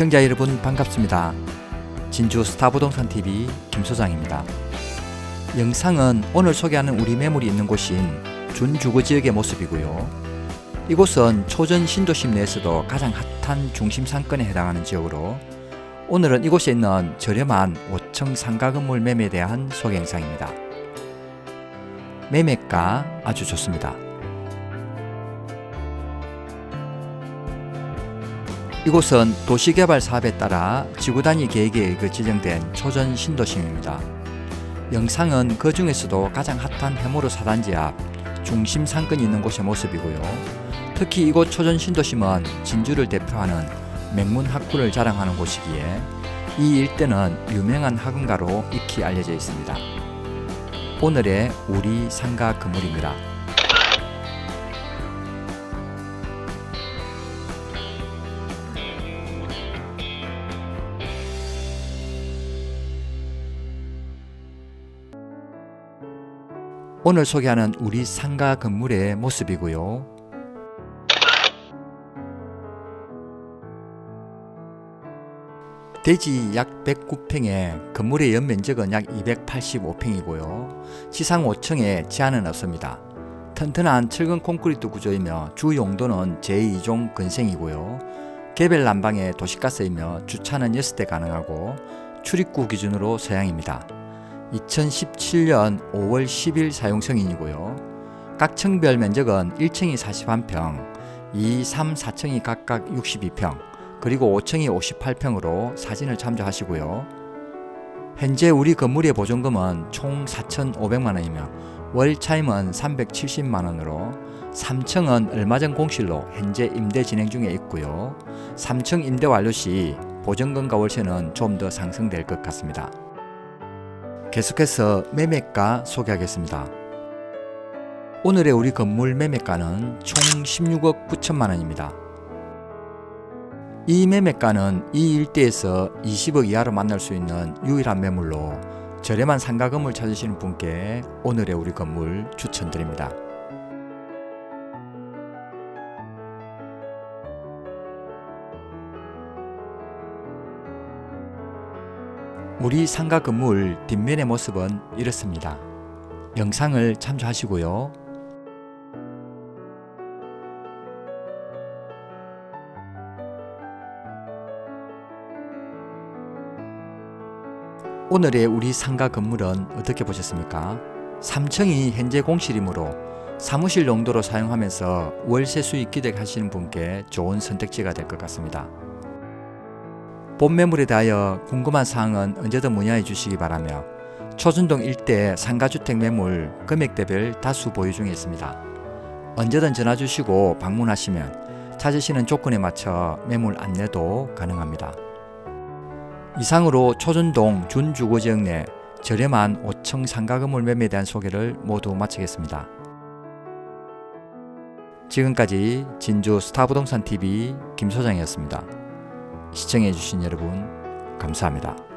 시청자 여러분 반갑습니다. 진주 스타부동산 TV 김소장입니다. 영상은 오늘 소개하는 우리 매물이 있는 곳인 준주거 지역의 모습이고요. 이곳은 초전 신도심 내에서도 가장 핫한 중심 상권에 해당하는 지역으로 오늘은 이곳에 있는 저렴한 5층 상가 건물 매매에 대한 소개 영상입니다. 매매가 아주 좋습니다. 이곳은 도시개발 사업에 따라 지구 단위 계획에 그 지정된 초전 신도심입니다. 영상은 그 중에서도 가장 핫한 해모르 사단지 앞 중심 상권이 있는 곳의 모습이고요. 특히 이곳 초전 신도심은 진주를 대표하는 맹문 학구를 자랑하는 곳이기에 이 일대는 유명한 학원가로 익히 알려져 있습니다. 오늘의 우리 상가 건물입니다. 오늘 소개하는 우리 상가 건물의 모습이고요. 대지 약 109평에 건물의 연면적은 약 285평이고요. 지상 5층에 제한은 없습니다. 튼튼한 철근 콘크리트 구조이며 주 용도는 제2종 근생이고요. 개별 난방에 도시가스이며 주차는 6대 가능하고 출입구 기준으로 서양입니다. 2017년 5월 10일 사용 승인이고요. 각 층별 면적은 1층이 41평, 2, 3, 4층이 각각 62평, 그리고 5층이 58평으로 사진을 참조하시고요. 현재 우리 건물의 보존금은 총 4,500만 원이며 월 차임은 370만 원으로 3층은 얼마 전 공실로 현재 임대 진행 중에 있고요. 3층 임대 완료 시 보증금과 월세는 좀 더 상승될 것 같습니다. 계속해서 매매가 소개하겠습니다. 오늘의 우리 건물 매매가는 총 16억 9천만 원입니다. 이 매매가는 이 일대에서 20억 이하로 만날 수 있는 유일한 매물로 저렴한 상가 건물 찾으시는 분께 오늘의 우리 건물 추천드립니다. 우리 상가 건물 뒷면의 모습은 이렇습니다. 영상을 참조하시고요. 오늘의 우리 상가 건물은 어떻게 보셨습니까? 3층이 현재 공실이므로 사무실 용도로 사용하면서 월세 수익 기대하시는 분께 좋은 선택지가 될 것 같습니다. 본 매물에 대하여 궁금한 사항은 언제든 문의해 주시기 바라며 초준동 일대 상가주택 매물 금액대별 다수 보유 중에 있습니다. 언제든 전화 주시고 방문하시면 찾으시는 조건에 맞춰 매물 안내도 가능합니다. 이상으로 초전동 준주거지역 내 저렴한 5층 상가 건물 매매에 대한 소개를 모두 마치겠습니다. 지금까지 진주 스타부동산 TV 김소장이었습니다. 시청해주신 여러분 감사합니다.